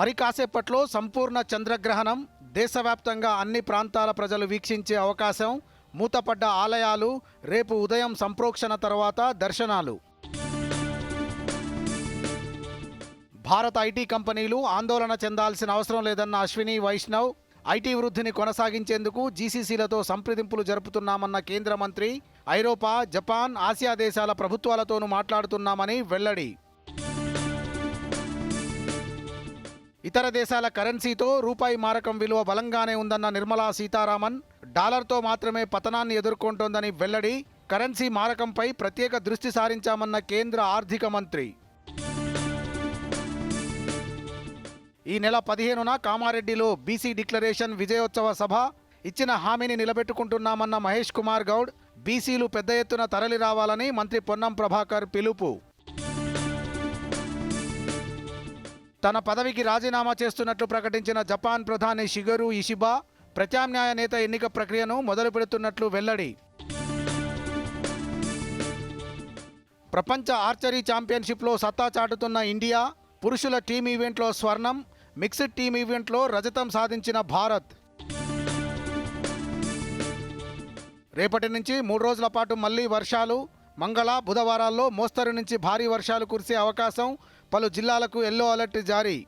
మరి కాసేపట్లో సంపూర్ణ చంద్రగ్రహణం దేశవ్యాప్తంగా అన్ని ప్రాంతాల ప్రజలు వీక్షించే అవకాశం మూతపడ్డ ఆలయాలు రేపు ఉదయం సంప్రోక్షణ తర్వాత దర్శనాలు. భారత ఐటీ కంపెనీలు ఆందోళన చెందాల్సిన అవసరం లేదన్న అశ్విని వైష్ణవ్ ఐటీ వృద్ధిని కొనసాగించేందుకు జీసీసీలతో సంప్రదింపులు జరుపుతున్నామన్న కేంద్ర మంత్రి ఐరోపా జపాన్ ఆసియా దేశాల ప్రభుత్వాలతోనూ మాట్లాడుతున్నామని వెల్లడి. ఇతర దేశాల కరెన్సీతో రూపాయి మారకం విలువ బలంగానే ఉందన్న నిర్మలా సీతారామన్ డాలర్తో మాత్రమే పతనాన్ని ఎదుర్కొంటోందని వెల్లడి కరెన్సీ మారకంపై ప్రత్యేక దృష్టి సారించామన్న కేంద్ర ఆర్థిక మంత్రి. ఈ నెల పదిహేనున కామారెడ్డిలో బీసీ డిక్లరేషన్ విజయోత్సవ సభ ఇచ్చిన హామీని నిలబెట్టుకుంటున్నామన్న మహేష్ కుమార్ గౌడ్ బీసీలు పెద్ద ఎత్తున తరలి రావాలని మంత్రి పొన్నం ప్రభాకర్ పిలుపు. తన పదవికి రాజీనామా చేస్తున్నట్లు ప్రకటించిన జపాన్ ప్రధాని షిగరు ఇషిబా ప్రత్యామ్నాయ నేత ఎన్నిక ప్రక్రియను మొదలు పెడుతున్నట్లు వెల్లడి. ప్రపంచ ఆర్చరీ ఛాంపియన్షిప్లో సత్తా చాటుతున్న ఇండియా పురుషుల టీం ఈవెంట్లో స్వర్ణం మిక్స్డ్ టీం ఈవెంట్లో రజతం సాధించిన భారత్. రేపటి నుంచి మూడు రోజుల పాటు మళ్ళీ వర్షాలు మంగళ బుధవారాల్లో మోస్తరు నుంచి భారీ వర్షాలు కురిసే అవకాశం పలు జిల్లాలకు ఎల్లో అలర్ట్ జారీ.